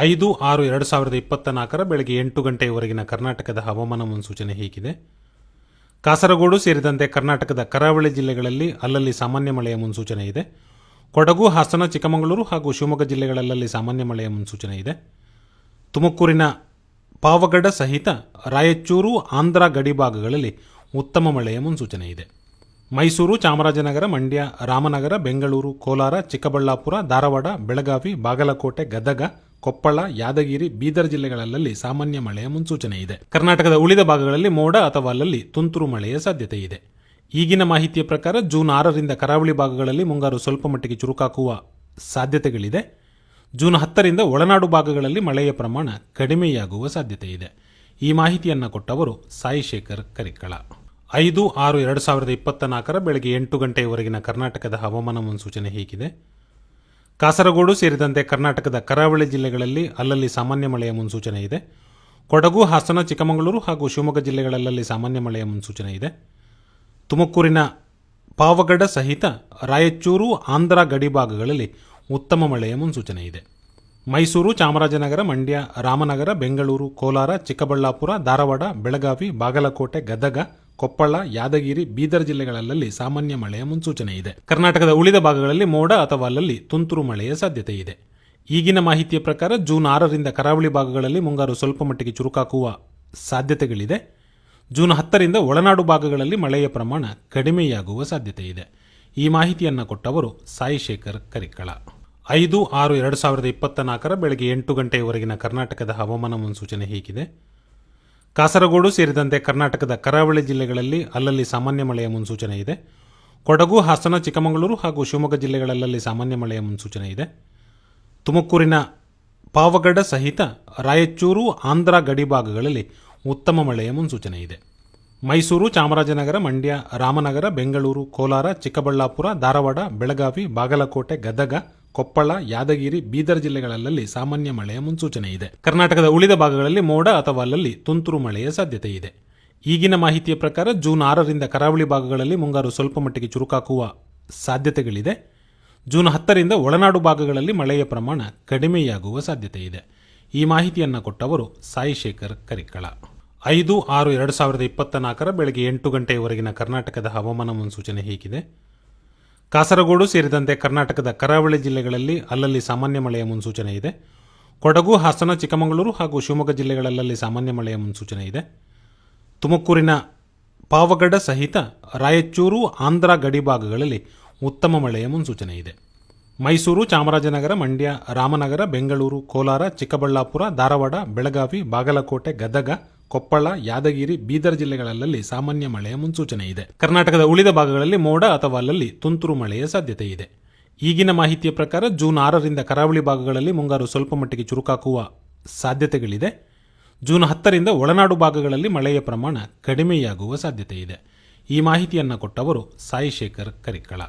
ಐದು ಆರು ಎರಡು ಸಾವಿರದ ಇಪ್ಪತ್ತ ನಾಲ್ಕರ ಬೆಳಗ್ಗೆ ಎಂಟು ಗಂಟೆಯವರೆಗಿನ ಕರ್ನಾಟಕದ ಹವಾಮಾನ ಮುನ್ಸೂಚನೆ ಹೀಗಿದೆ. ಕಾಸರಗೋಡು ಸೇರಿದಂತೆ ಕರ್ನಾಟಕದ ಕರಾವಳಿ ಜಿಲ್ಲೆಗಳಲ್ಲಿ ಅಲ್ಲಲ್ಲಿ ಸಾಮಾನ್ಯ ಮಳೆಯ ಮುನ್ಸೂಚನೆ ಇದೆ. ಕೊಡಗು, ಹಾಸನ, ಚಿಕ್ಕಮಗಳೂರು ಹಾಗೂ ಶಿವಮೊಗ್ಗ ಜಿಲ್ಲೆಗಳಲ್ಲಲ್ಲಿ ಸಾಮಾನ್ಯ ಮಳೆಯ ಮುನ್ಸೂಚನೆ ಇದೆ. ತುಮಕೂರಿನ ಪಾವಗಡ ಸಹಿತ ರಾಯಚೂರು, ಆಂಧ್ರ ಗಡಿ ಭಾಗಗಳಲ್ಲಿ ಉತ್ತಮ ಮಳೆಯ ಮುನ್ಸೂಚನೆ ಇದೆ. ಮೈಸೂರು, ಚಾಮರಾಜನಗರ, ಮಂಡ್ಯ, ರಾಮನಗರ, ಬೆಂಗಳೂರು, ಕೋಲಾರ, ಚಿಕ್ಕಬಳ್ಳಾಪುರ, ಧಾರವಾಡ, ಬೆಳಗಾವಿ, ಬಾಗಲಕೋಟೆ, ಗದಗ ಕೊಪ್ಪಳ, ಯಾದಗಿರಿ, ಬೀದರ್ ಜಿಲ್ಲೆಗಳಲ್ಲಿ ಸಾಮಾನ್ಯ ಮಳೆಯ ಮುನ್ಸೂಚನೆ ಇದೆ. ಕರ್ನಾಟಕದ ಉಳಿದ ಭಾಗಗಳಲ್ಲಿ ಮೋಡ ಅಥವಾ ಅಲ್ಲಲ್ಲಿ ತುಂತುರು ಮಳೆಯ ಸಾಧ್ಯತೆ ಇದೆ. ಈಗಿನ ಮಾಹಿತಿಯ ಪ್ರಕಾರ ಜೂನ್ ಆರರಿಂದ ಕರಾವಳಿ ಭಾಗಗಳಲ್ಲಿ ಮುಂಗಾರು ಸ್ವಲ್ಪ ಮಟ್ಟಿಗೆ ಚುರುಕಾಕುವ ಸಾಧ್ಯತೆಗಳಿದೆ. ಜೂನ್ ಹತ್ತರಿಂದ ಒಳನಾಡು ಭಾಗಗಳಲ್ಲಿ ಮಳೆಯ ಪ್ರಮಾಣ ಕಡಿಮೆಯಾಗುವ ಸಾಧ್ಯತೆ ಇದೆ. ಈ ಮಾಹಿತಿಯನ್ನು ಕೊಟ್ಟವರು ಸಾಯಿ ಶೇಖರ್ ಕರಿಕಳ ಐದು ಆರು ಎರಡು ಸಾವಿರದ ಇಪ್ಪತ್ತ ನಾಲ್ಕರ ಬೆಳಗ್ಗೆ ಎಂಟು ಗಂಟೆಯವರೆಗಿನ ಕರ್ನಾಟಕದ ಹವಾಮಾನ ಮುನ್ಸೂಚನೆ ಹೀಗಿದೆ. ಕಾಸರಗೋಡು ಸೇರಿದಂತೆ ಕರ್ನಾಟಕದ ಕರಾವಳಿ ಜಿಲ್ಲೆಗಳಲ್ಲಿ ಅಲ್ಲಲ್ಲಿ ಸಾಮಾನ್ಯ ಮಳೆಯ ಮುನ್ಸೂಚನೆ ಇದೆ. ಕೊಡಗು, ಹಾಸನ, ಚಿಕ್ಕಮಗಳೂರು ಹಾಗೂ ಶಿವಮೊಗ್ಗ ಜಿಲ್ಲೆಗಳಲ್ಲಲ್ಲಿ ಸಾಮಾನ್ಯ ಮಳೆಯ ಮುನ್ಸೂಚನೆ ಇದೆ. ತುಮಕೂರಿನ ಪಾವಗಡ ಸಹಿತ ರಾಯಚೂರು, ಆಂಧ್ರ ಗಡಿ ಭಾಗಗಳಲ್ಲಿ ಉತ್ತಮ ಮಳೆಯ ಮುನ್ಸೂಚನೆ ಇದೆ. ಮೈಸೂರು, ಚಾಮರಾಜನಗರ, ಮಂಡ್ಯ, ರಾಮನಗರ, ಬೆಂಗಳೂರು, ಕೋಲಾರ, ಚಿಕ್ಕಬಳ್ಳಾಪುರ, ಧಾರವಾಡ, ಬೆಳಗಾವಿ, ಬಾಗಲಕೋಟೆ, ಗದಗ ಕೊಪ್ಪಳ, ಯಾದಗಿರಿ, ಬೀದರ್ ಜಿಲ್ಲೆಗಳಲ್ಲಿ ಸಾಮಾನ್ಯ ಮಳೆಯ ಮುನ್ಸೂಚನೆ ಇದೆ. ಕರ್ನಾಟಕದ ಉಳಿದ ಭಾಗಗಳಲ್ಲಿ ಮೋಡ ಅಥವಾ ಅಲ್ಲಲ್ಲಿ ತುಂತುರು ಮಳೆಯ ಸಾಧ್ಯತೆ ಇದೆ. ಈಗಿನ ಮಾಹಿತಿಯ ಪ್ರಕಾರ ಜೂನ್ ಆರರಿಂದ ಕರಾವಳಿ ಭಾಗಗಳಲ್ಲಿ ಮುಂಗಾರು ಸ್ವಲ್ಪ ಮಟ್ಟಿಗೆ ಚುರುಕಾಕುವ ಸಾಧ್ಯತೆಗಳಿದೆ. ಜೂನ್ ಹತ್ತರಿಂದ ಒಳನಾಡು ಭಾಗಗಳಲ್ಲಿ ಮಳೆಯ ಪ್ರಮಾಣ ಕಡಿಮೆಯಾಗುವ ಸಾಧ್ಯತೆ ಇದೆ. ಈ ಮಾಹಿತಿಯನ್ನು ಕೊಟ್ಟವರು ಸಾಯಿ ಶೇಖರ್ ಕರಿಕಳ ಐದು ಆರು ಎರಡು ಸಾವಿರದ ಇಪ್ಪತ್ತ ನಾಲ್ಕರ ಬೆಳಗ್ಗೆ ಎಂಟು ಗಂಟೆಯವರೆಗಿನ ಕರ್ನಾಟಕದ ಹವಾಮಾನ ಮುನ್ಸೂಚನೆ ಹೀಗಿದೆ. ಕಾಸರಗೋಡು ಸೇರಿದಂತೆ ಕರ್ನಾಟಕದ ಕರಾವಳಿ ಜಿಲ್ಲೆಗಳಲ್ಲಿ ಅಲ್ಲಲ್ಲಿ ಸಾಮಾನ್ಯ ಮಳೆಯ ಮುನ್ಸೂಚನೆ ಇದೆ. ಕೊಡಗು, ಹಾಸನ, ಚಿಕ್ಕಮಗಳೂರು ಹಾಗೂ ಶಿವಮೊಗ್ಗ ಜಿಲ್ಲೆಗಳಲ್ಲಲ್ಲಿ ಸಾಮಾನ್ಯ ಮಳೆಯ ಮುನ್ಸೂಚನೆ ಇದೆ. ತುಮಕೂರಿನ ಪಾವಗಡ ಸಹಿತ ರಾಯಚೂರು, ಆಂಧ್ರ ಗಡಿ ಭಾಗಗಳಲ್ಲಿ ಉತ್ತಮ ಮಳೆಯ ಮುನ್ಸೂಚನೆ ಇದೆ. ಮೈಸೂರು, ಚಾಮರಾಜನಗರ, ಮಂಡ್ಯ, ರಾಮನಗರ, ಬೆಂಗಳೂರು, ಕೋಲಾರ, ಚಿಕ್ಕಬಳ್ಳಾಪುರ, ಧಾರವಾಡ, ಬೆಳಗಾವಿ, ಬಾಗಲಕೋಟೆ, ಗದಗ ಕೊಪ್ಪಳ, ಯಾದಗಿರಿ, ಬೀದರ್ ಜಿಲ್ಲೆಗಳಲ್ಲಿ ಸಾಮಾನ್ಯ ಮಳೆಯ ಮುನ್ಸೂಚನೆ ಇದೆ. ಕರ್ನಾಟಕದ ಉಳಿದ ಭಾಗಗಳಲ್ಲಿ ಮೋಡ ಅಥವಾ ಅಲ್ಲಲ್ಲಿ ತುಂತುರು ಮಳೆಯ ಸಾಧ್ಯತೆ ಇದೆ. ಈಗಿನ ಮಾಹಿತಿಯ ಪ್ರಕಾರ ಜೂನ್ ಆರರಿಂದ ಕರಾವಳಿ ಭಾಗಗಳಲ್ಲಿ ಮುಂಗಾರು ಸ್ವಲ್ಪ ಮಟ್ಟಿಗೆ ಚುರುಕಾಕುವ ಸಾಧ್ಯತೆಗಳಿದೆ. ಜೂನ್ ಹತ್ತರಿಂದ ಒಳನಾಡು ಭಾಗಗಳಲ್ಲಿ ಮಳೆಯ ಪ್ರಮಾಣ ಕಡಿಮೆಯಾಗುವ ಸಾಧ್ಯತೆ ಇದೆ. ಈ ಮಾಹಿತಿಯನ್ನು ಕೊಟ್ಟವರು ಸಾಯಿ ಶೇಖರ್ ಕರಿಕಳ ಐದು ಆರು ಎರಡು ಸಾವಿರದ ಇಪ್ಪತ್ತ ನಾಲ್ಕರ ಬೆಳಗ್ಗೆ ಎಂಟು ಗಂಟೆಯವರೆಗಿನ ಕರ್ನಾಟಕದ ಹವಾಮಾನ ಮುನ್ಸೂಚನೆ ಹೀಗಿದೆ. ಕಾಸರಗೋಡು ಸೇರಿದಂತೆ ಕರ್ನಾಟಕದ ಕರಾವಳಿ ಜಿಲ್ಲೆಗಳಲ್ಲಿ ಅಲ್ಲಲ್ಲಿ ಸಾಮಾನ್ಯ ಮಳೆಯ ಮುನ್ಸೂಚನೆ ಇದೆ. ಕೊಡಗು, ಹಾಸನ, ಚಿಕ್ಕಮಗಳೂರು ಹಾಗೂ ಶಿವಮೊಗ್ಗ ಜಿಲ್ಲೆಗಳಲ್ಲಲ್ಲಿ ಸಾಮಾನ್ಯ ಮಳೆಯ ಮುನ್ಸೂಚನೆ ಇದೆ. ತುಮಕೂರಿನ ಪಾವಗಡ ಸಹಿತ ರಾಯಚೂರು, ಆಂಧ್ರ ಗಡಿ ಭಾಗಗಳಲ್ಲಿ ಉತ್ತಮ ಮಳೆಯ ಮುನ್ಸೂಚನೆ ಇದೆ. ಮೈಸೂರು, ಚಾಮರಾಜನಗರ, ಮಂಡ್ಯ, ರಾಮನಗರ, ಬೆಂಗಳೂರು, ಕೋಲಾರ, ಚಿಕ್ಕಬಳ್ಳಾಪುರ, ಧಾರವಾಡ, ಬೆಳಗಾವಿ, ಬಾಗಲಕೋಟೆ, ಗದಗ ಕೊಪ್ಪಳ, ಯಾದಗಿರಿ, ಬೀದರ್ ಜಿಲ್ಲೆಗಳಲ್ಲಿ ಸಾಮಾನ್ಯ ಮಳೆಯ ಮುನ್ಸೂಚನೆ ಇದೆ. ಕರ್ನಾಟಕದ ಉಳಿದ ಭಾಗಗಳಲ್ಲಿ ಮೋಡ ಅಥವಾ ಅಲ್ಲಲ್ಲಿ ತುಂತುರು ಮಳೆಯ ಸಾಧ್ಯತೆ ಇದೆ. ಈಗಿನ ಮಾಹಿತಿಯ ಪ್ರಕಾರ ಜೂನ್ ಆರರಿಂದ ಕರಾವಳಿ ಭಾಗಗಳಲ್ಲಿ ಮುಂಗಾರು ಸ್ವಲ್ಪ ಮಟ್ಟಿಗೆ ಚುರುಕಾಕುವ ಸಾಧ್ಯತೆಗಳಿದೆ. ಜೂನ್ ಹತ್ತರಿಂದ ಒಳನಾಡು ಭಾಗಗಳಲ್ಲಿ ಮಳೆಯ ಪ್ರಮಾಣ ಕಡಿಮೆಯಾಗುವ ಸಾಧ್ಯತೆ ಇದೆ. ಈ ಮಾಹಿತಿಯನ್ನು ಕೊಟ್ಟವರು ಸಾಯಿಶೇಖರ್ ಕರಿಕಳ